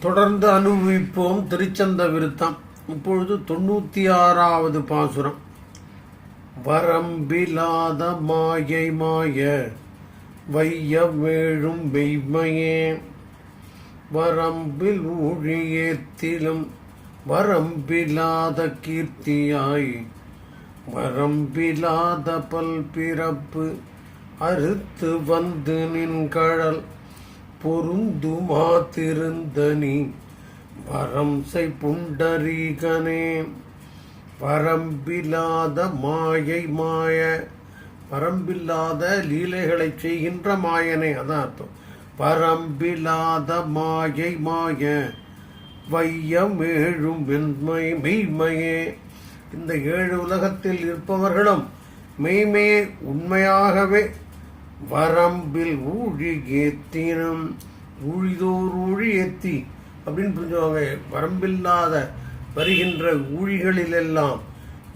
தொடர்ந்து அனுபவிப்போம் திருச்சந்த விருத்தம். இப்பொழுது தொண்ணூத்தி ஆறாவது பாசுரம். வரம்பிலாத மாயை மாய வைய வேழும் மெய்மையே. வரம்பில் ஊழியத்திலும் வரம்பிலாத கீர்த்தியாய் வரம்பிலாத பல்பிறப்பு அறுத்து வந்து நின்கழல். பொருந்துமா திருந்தனி பரம்சை செய் புண்டரீகனே பரம்பில்லாத மாயை மாய பரம்பில்லாத லீலைகளை செய்கின்ற மாயனே அதான் அர்த்தம். பரம்பில்லாத மாயை மாய வையம் ஏழும் வெண்மை மெய்மையே. இந்த ஏழு உலகத்தில் இருப்பவர்களும் மெய்மையே உண்மையாகவே வரம்பில் ஊழி ஏத்தினும் ஊழிதோர் ஊழி ஏத்தி அப்படின்னு புரிஞ்சுவாங்க வரம்பில்லாத வருகின்ற ஊழிகளிலெல்லாம்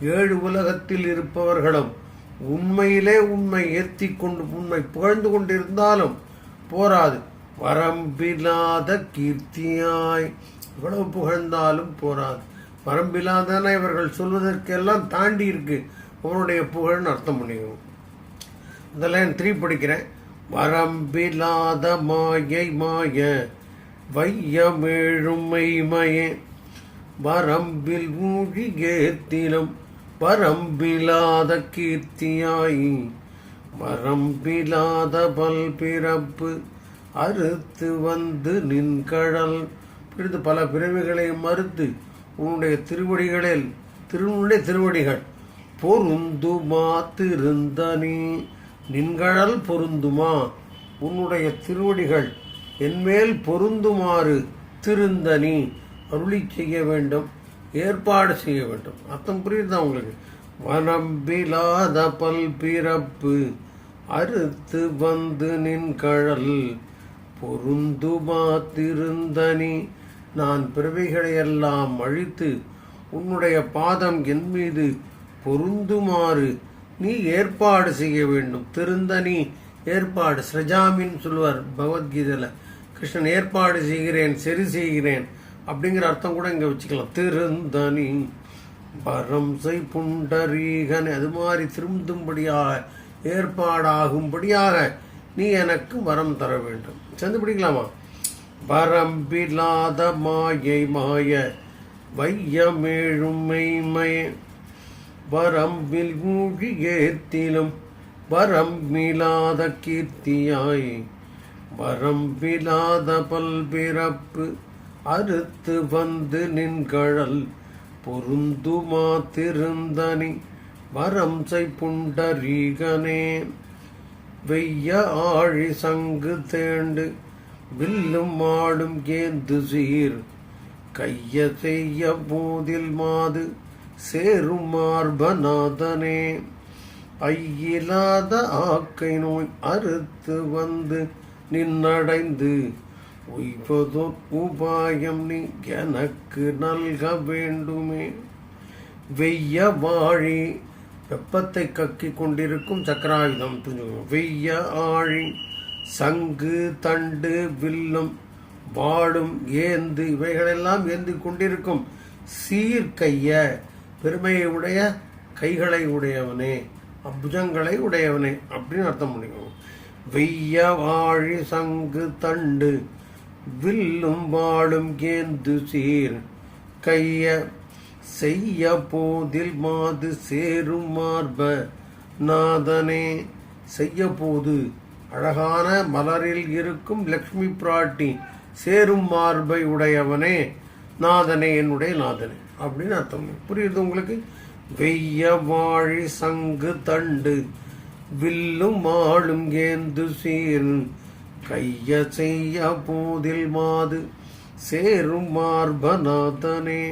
ஏழு உலகத்தில் இருப்பவர்களும் உண்மையிலே உண்மை ஏற்றி கொண்டு உண்மை புகழ்ந்து கொண்டிருந்தாலும் போராது. வரம்பில்லாத கீர்த்தியாய் இவ்வளவு புகழ்ந்தாலும் போராது. வரம்பில்லாதன இவர்கள் சொல்வதற்கெல்லாம் தாண்டி இருக்கு. அவருடைய புகழ்னு அர்த்தம் பண்ணிக்கணும். இதெல்லாம் த்ரீ படிக்கிறேன். வரம்பில்லாத மாயை மாய வையமேழும் மெய்மயே வரம்பில் ஊழி ஏத்தினம் வரம்பிலாத கீர்த்தியாய். வரம்பிலாத பல்பிறப்பு அறுத்து வந்து நின்கடல் பிரிந்து பல பிறவிகளை மறுத்து உன்னுடைய திருவடிகளில் திருவுடைய திருவடிகள் பொருந்து மாத்திருந்த நீ நின்கழல் பொருந்துமா? உன்னுடைய திருவடிகள் என்மேல் பொருந்துமாறு திருந்தனி அருளி செய்ய வேண்டும் ஏற்பாடு செய்ய வேண்டும். அர்த்தம் புரியுதா உங்களுக்கு? வனம்பிலாத பல் பிறப்பு அறுத்து வந்து நின் கழல் பொருந்துமா திருந்தனி நான் பிறவைகளையெல்லாம் அழித்து உன்னுடைய பாதம் என் மீது பொருந்துமாறு நீ ஏற்பாடு செய்ய வேண்டும். திருந்தனி ஏற்பாடு. ஸ்ரஜாமின்னு சொல்லுவார் பகவத்கீதையில். கிருஷ்ணன் ஏற்பாடு செய்கிறேன் சரி செய்கிறேன். அப்படிங்கிற அர்த்தம் கூட இங்கே வச்சுக்கலாம். திருந்தனி பரம் செய் புண்டரீகன். அது மாதிரி திருந்தும்படியாக ஏற்பாடாகும்படியாக நீ எனக்கு வரம் தர வேண்டும். சேர்ந்து பிடிக்கலாமா? வரம்பில்லாத மாயை மாய வையமேழும் மெய்மய வரம்பில் மூழ்கி ஏத்திலும் வரம்பிலாத கீர்த்தியாய். வரம்பிலாத பல்பிறப்பு அறுத்து வந்து நின்கழல் பொருந்துமா திருந்தனி வரம் செய் புண்டரீகனே வெய்ய ஆழி சங்கு தேண்டு வில்லும் மாடும் ஏந்து சீர் கைய செய்ய போதில் மாது சேருமார்பநாதனே ஐயிலாத ஆக்கை நோய் அறுத்து வந்து நின்னடைந்து உய்வதோர் உபாயம் நீ எனக்கு நல்க வேண்டுமே. வெய்ய வாழி வெப்பத்தை கக்கிக் கொண்டிருக்கும் சக்கராயுதம் வெய்ய ஆழி சங்கு தண்டு வில்லும் வாழும் ஏந்து இவைகளெல்லாம் ஏந்தி கொண்டிருக்கும் சீர்கைய பெருமையை உடைய கைகளை உடையவனே அபுஜங்களை உடையவனே அப்படின்னு அர்த்தம் பண்ணிக்கணும். வெய்ய வாழி சங்கு தண்டு வில்லும் வாழும் கேந்து சீர் கைய செய்ய போதில் மாது சேரும் மார்ப நாதனே செய்ய போது அழகான மலரில் இருக்கும் லக்ஷ்மி பிராட்டி சேரும் மார்பை உடையவனே நாதனே என்னுடைய நாதனே. அப்படின்னு அர்த்தம். புரியுது உங்களுக்கு? வெய்ய வாழி சங்கு தண்டு வில்லும் ஆளும் ஏந்து சீர் கைய செய்ய போதில் மாது சேரும் மார்பநாதனே.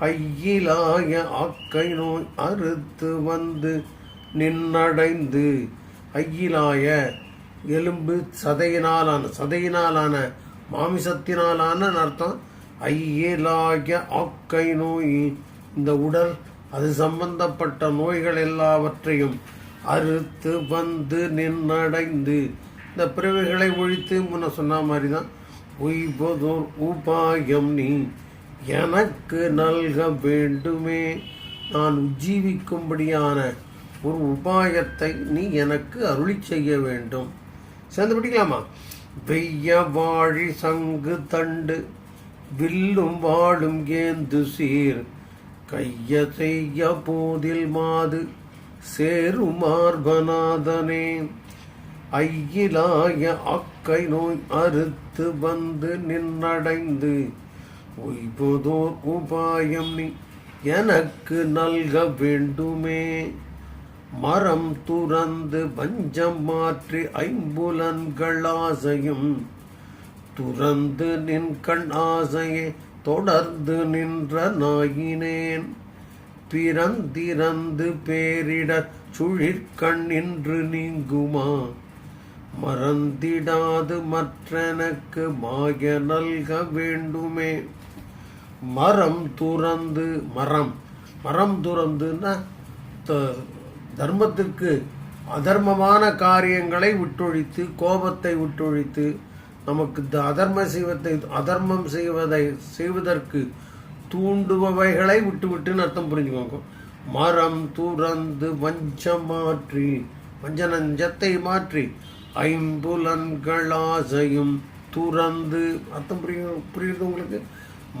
ஐயிலாய அக்கை நோய் அறுத்து வந்து நின்னடைந்து ஐயிலாய எலும்பு சதையினாலான சதையினாலான மாமிசத்தினாலான அர்த்தம். ஐயிலாய ஆக்கை நோய் இந்த உடல் அது சம்பந்தப்பட்ட நோய்கள் எல்லாவற்றையும் அறுத்து வந்து நின்னடைந்து இந்த பிறவிகளை ஒழித்து முன்ன சொன்ன மாதிரி தான் உய்வதோர் உபாயம் நீ. எனக்கு நல்க வேண்டுமே நான் உஜ்ஜீவிக்கும்படியான ஒரு உபாயத்தை நீ எனக்கு அருளி செய்ய வேண்டும். சேர்ந்து படிக்கலாமா? வெய்ய வாழி சங்கு தண்டு. வில்லும் வாழும் ஏந்து சீர். கைய செய்ய போதில் மாது சேருமார்பநாதனே ஐயிலாய அக்கை நோய் அறுத்து வந்து நின்னடைந்து உய்வதோர் உபாயம் நீ எனக்கு நல்க வேண்டுமே. மரம் துறந்து பஞ்சம் மாற்றி ஐம்புலன்கள் ஆசையும் துறந்து நின் கண் ஆசையே தொடர்ந்து நின்ற நாயினேன். பிறந்திறந்து பேரிட சுழிற்கண் நின்று நீங்குமா? மறந்திடாது மற்றெனக்கு மாய நல்க வேண்டுமே. மரம் துறந்து மரம் மரம் துறந்துன்னா தர்மத்திற்கு அதர்மமான காரியங்களை விட்டொழித்து கோபத்தை விட்டொழித்து நமக்கு த அதர்ம செய்வதை அதர்மம் செய்வதை செய்வதற்கு தூண்டுபவைகளை விட்டுவிட்டுன்னு அர்த்தம் புரிஞ்சுக்கோங்க. மரம் துறந்து வஞ்சம் மாற்றி வஞ்ச நஞ்சத்தை மாற்றி ஐம்புலன்கள் ஆசையும் துறந்து அர்த்தம் புரிய புரியுது உங்களுக்கு?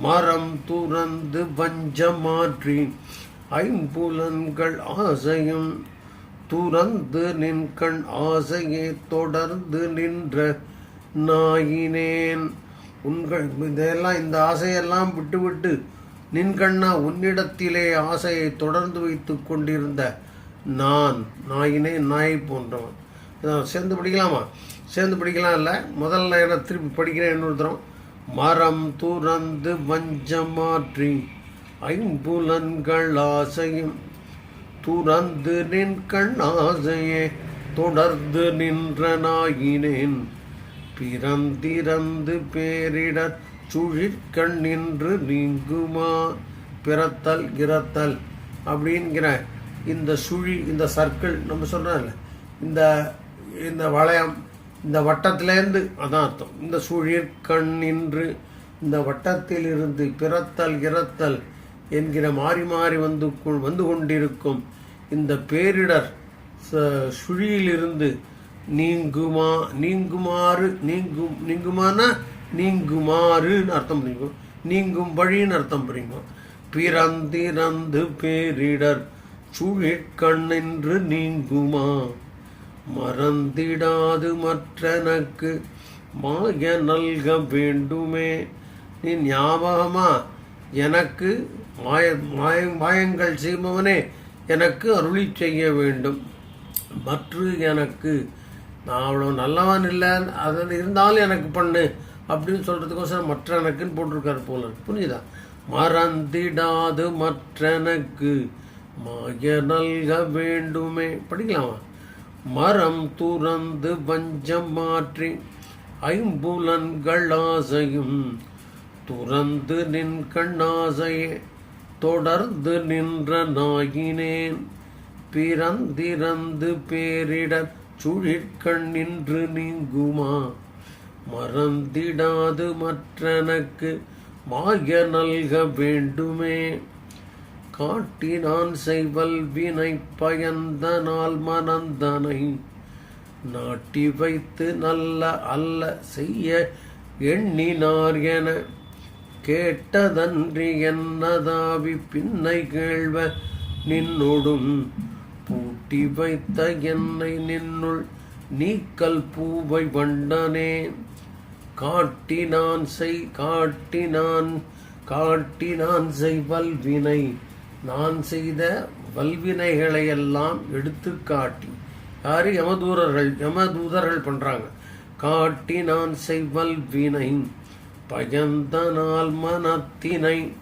மரம் துறந்து வஞ்சம் மாற்றி ஐம்புலன்கள் ஆசையும் துறந்து நின் கண் ஆசையை தொடர்ந்து நின்ற நாயினேன். உன்கள் இதெல்லாம் இந்த ஆசையெல்லாம் விட்டுவிட்டு நின் கண்ணா உன்னிடத்திலே ஆசையை தொடர்ந்து வைத்து கொண்டிருந்த நான் நாயினே நாயை போன்றவன். இதான் சேர்ந்து படிக்கலாமா? சேர்ந்து படிக்கலாம் இல்லை? முதல்ல என்ன திருப்பி படிக்கிறேன் இன்னொரு தரம் மரம் துறந்து வஞ்சமாற்றி ஐம்புலன்கள் ஆசையும் துறந்து நின் கண் ஆசையே தொடர்ந்து நின்ற நாயினேன். பிறந்திறந்து பேரிடர் சுழிற்கண் நின்று நீங்குமா? பிறத்தல் இறத்தல் அப்படிங்கிற இந்த சுழி இந்த சர்க்கிள் நம்ம சொன்னார்ல இந்த இந்த வளையம் இந்த வட்டத்திலேருந்து அதான் அர்த்தம். இந்த சுழிற்கண் நின்று இந்த வட்டத்தில் இருந்து பிறத்தல் இறத்தல் என்கிற மாறி மாறி வந்து வந்து கொண்டிருக்கும் இந்த பேரிடர் ச- சுழியிலிருந்து நீங்குமா நீங்குமாறு நீங்கும் நீங்குமானா நீங்குமாறுன்னு அர்த்தம் பண்ணிக்கோ நீங்கும் வழின்னு அர்த்தம் பண்ணிக்கோ பிறந்திறந்து பேரிடர் சுழிற்கண்ணென்று நீங்குமா? மறந்திடாது மற்றனக்கு மாய நல்க வேண்டுமே. நீ ஞாபகமா? எனக்கு மாய மாய மாயங்கள் செய்பவனே எனக்கு அருளி செய்ய வேண்டும். மற்ற எனக்கு நான் அவ்வளோ நல்லவன் இல்லை. அது இருந்தாலும் எனக்கு பண்ணு. அப்படின்னு சொல்கிறதுக்கோசரம் மற்ற எனக்குன்னு போட்டிருக்காரு போல புரியுதா? புரிஞ்சுதா மறந்திடாது மற்றனக்கு. மாய நல்க வேண்டுமே. படிக்கலாமா? மரம் துறந்து பஞ்சம் மாற்றி ஐம்புலன்கள் ஆசையும் துறந்து நின் கண்ணாசையே. தொடர்ந்து நின்ற நாயினேன். பிறந்திறந்து பேரிடர் சுழிற்கண் நின்று நீங்குமா? மறந்திடாது மற்றனக்கு மாய நல்க வேண்டுமே. காட்டினான் செய்வல் வினை பயந்தனால் மனந்தனை. நாட்டி வைத்து நல்ல அல்ல செய்ய எண்ணினார் என கேட்டதன்றி என்னதாவி பின்னை கேள்வ நின்னொடும். பூட்டி வைத்த என்னை நின்னுள் நீக்கல் பூவை வண்டனே காட்டினான் செய் காட்டினான் காட்டினான் செய் வல்வினை. நான் செய்த வல்வினைகளை எல்லாம் எடுத்து காட்டி. யாரு? யமதூரர்கள் யமதூதர்கள் பண்றாங்க. காட்டினான் செய்வல் வினை பயந்த மனத்தினை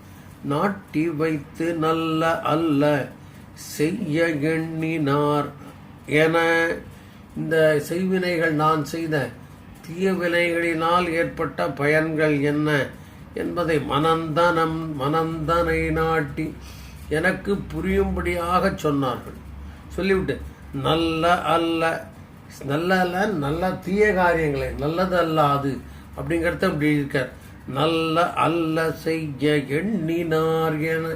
நாட்டி வைத்து நல்ல அல்ல. செய்ய எண்ணினார் என இந்த செய்வினைகள் நான் செய்த தீய வினைகளினால் ஏற்பட்ட பயன்கள் என்ன என்பதை மனந்தனம் மனந்தனை நாட்டி எனக்கு புரியும்படியாக சொன்னார்கள். சொல்லிவிட்டு நல்ல அல்ல நல்ல அல்ல நல்ல தீய காரியங்களை நல்லது அல்லாது அப்படிங்கிறத அப்படி இருக்கார். நல்ல அல்ல செய்ய எண்ணினார் என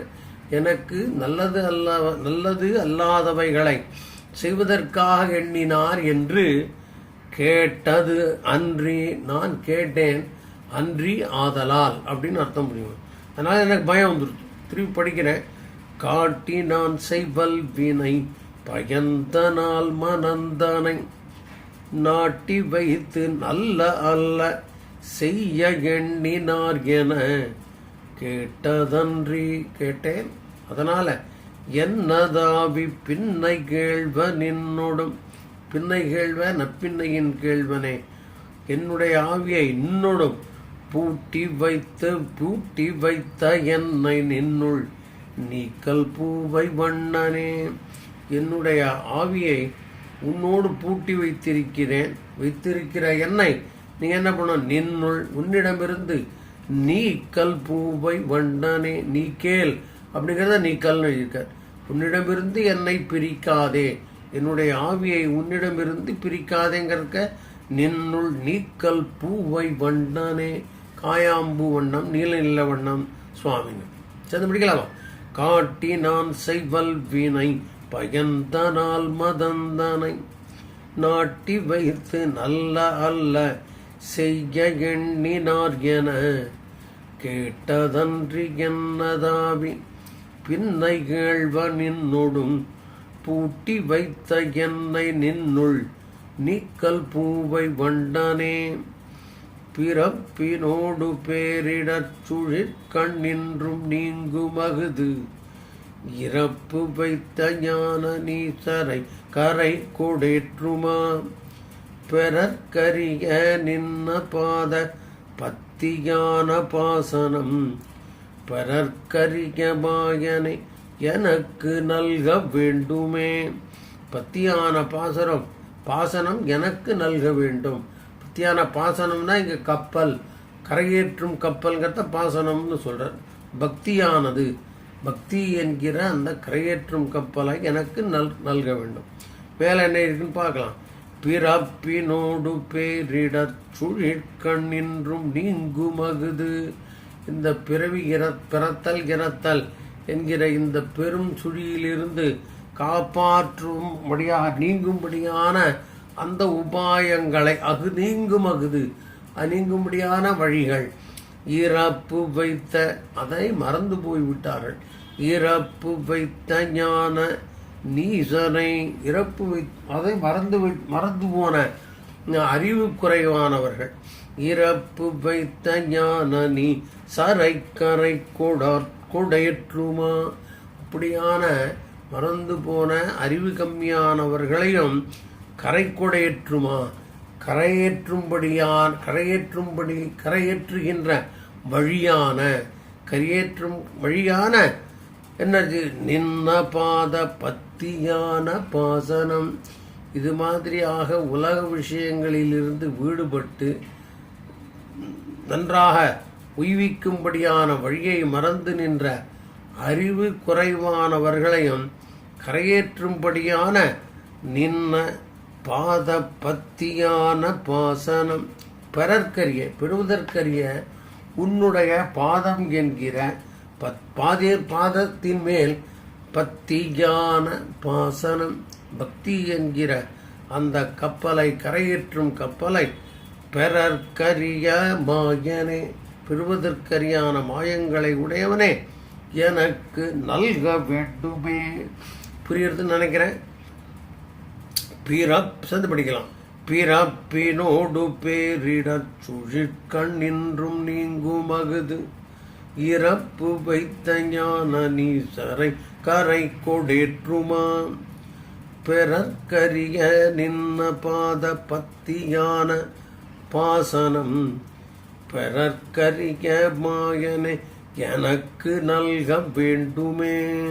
எனக்கு நல்லது அல்ல நல்லது அல்லாதவைகளை செய்வதற்காக எண்ணினார் என்று கேட்டது அன்றி நான் கேட்டேன் அன்றி ஆதலால் அப்படின்னு அர்த்தம் புரியும்? அதனால் எனக்கு பயம் வந்துடுச்சு திருப்பி படிக்கிறேன். காட்டி நான் செய்வல் வினை பயந்தனால் மனந்தனை நாட்டி வைத்து நல்ல அல்ல செய்ய எண்ணினார் என கேட்டதன்றி கேட்டேன். அதனால என்னதாவி பின்னை கேள்வ நின்னோடும். பின்னை கேள்வ நப்பின்னையின் கேள்வனே. என்னுடைய ஆவியை இன்னொடும் பூட்டி வைத்து பூட்டி வைத்த என்னை நின்னுள். நீக்கல் பூவை வண்ணனே. என்னுடைய ஆவியை உன்னோடு பூட்டி வைத்திருக்கிறேன். வைத்திருக்கிற என்னை நீ என்ன பண்ண நின்னுள். உன்னிடமிருந்து நீ கல் பூவை வண்ணனே நீ கேள் அப்படிங்கிறத நீ கல்னு எழுதியிருக்கார். உன்னிடமிருந்து என்னை பிரிக்காதே. என்னுடைய ஆவியை உன்னிடமிருந்து பிரிக்காதேங்கிறக்க நின்னுள் நீக்கல் பூவை வண்ணனே. காயாம்பூ வண்ணம் நீல நில வண்ணம் சுவாமிங்க. சேர்ந்து பிடிக்கலாமா காட்டி நான் செய்வல் வினை பயந்தனால் மதந்தனை. நாட்டி வைத்து நல்ல அல்ல செய்ய எண்ணினார் என கேட்டதன்றி என்னதாவி பின்னை கேள்வ நின்னொடும் பூட்டி வைத்த என்னை நின்னுள் நீக்கல் பூவை வண்டனே. பிறப்பினோடு பேரிடச் சுழிற் கண்ணின்றும் நீங்குமகுது. இறப்பு வைத்த ஞான நீசரை கரை கொடேற்றுமாம் பெறற்கரிய நின்ன பாத பத்தியான பாசனம். பெறற்கரிய மாயனை எனக்கு நல்க வேண்டுமே. பத்தியான பாசனம் பாசனம் எனக்கு நல்க வேண்டும். பத்தியான பாசனம்னா இங்கே கப்பல் கரையேற்றும் கப்பல்ங்கிறத பாசனம்னு சொல்கிறார் பக்தியானது. பக்தி என்கிற அந்த கரையேற்றும் கப்பலை எனக்கு நல் நல்க வேண்டும். வேலை என்ன இருக்குன்னு பார்க்கலாம். பிறப்பினோடு பேரிடச் சுழிற்கண்ணின்றும் நீங்குமகுது. இந்த பிறவி பிறத்தல் இறத்தல் என்கிற இந்த பெரும் சுழியிலிருந்து காப்பாற்றும்படியாக நீங்கும்படியான அந்த உபாயங்களை அகு நீங்கும் அகுது நீங்கும்படியான வழிகள். இறப்பு வைத்த அதை மறந்து போய்விட்டார்கள். இறப்பு வைத்த ஞான நீ நீசனை இறப்பு வை அதை மறந்து வி- மறந்து போன அறிவு குறைவானவர்கள். இறப்பு வைத்த ஞான நீ சரை கரை கொடார் கொடையற்றுமா? அப்படியான மறந்து போன அறிவு கம்மியானவர்களையும் கரை கொடையற்றுமா? கரையேற்றும்படியான் கரையேற்றும்படி கரையேற்றுகின்ற வழியான கரையேற்றும் வழியான என்னது? நின்ன பாத பத்தியான பாசனம். இது மாதிரியாக உலக விஷயங்களிலிருந்து வீடுபட்டு நன்றாக உய்விக்கும்படியான வழியை மறந்து நின்ற அறிவு குறைவானவர்களையும் கரையேற்றும்படியான நின்ன பாத பத்தியான பாசனம். பெறற்கரிய பெறுவதற்கரிய உன்னுடைய பாதம் என்கிற பத் பாதே பாதத்தின் மேல் பத்தியான பாசனம் பக்தி என்கிற அந்த கப்பலை கரையேற்றும் கப்பலை பெறற்கரிய மாயனே பெறுவதற்கரியான மாயங்களை உடையவனே எனக்கு நல்க வேண்டுமே. புரியுறதுன்னு நினைக்கிறேன். பிறப் சேர்ந்து படிக்கலாம். பிறப்பினோடு பேரிடச் சுழிற்கண்ணின்றும் நீங்கும் அகுது இறப்பு வைத்த ஞான நீசரை கரை கொடேற்றுமா? பெறற்கரிய நின்ன பாத பத்தியான பாசனம் பெறற்கரிய மாயனை எனக்கு நல்க வேண்டுமே.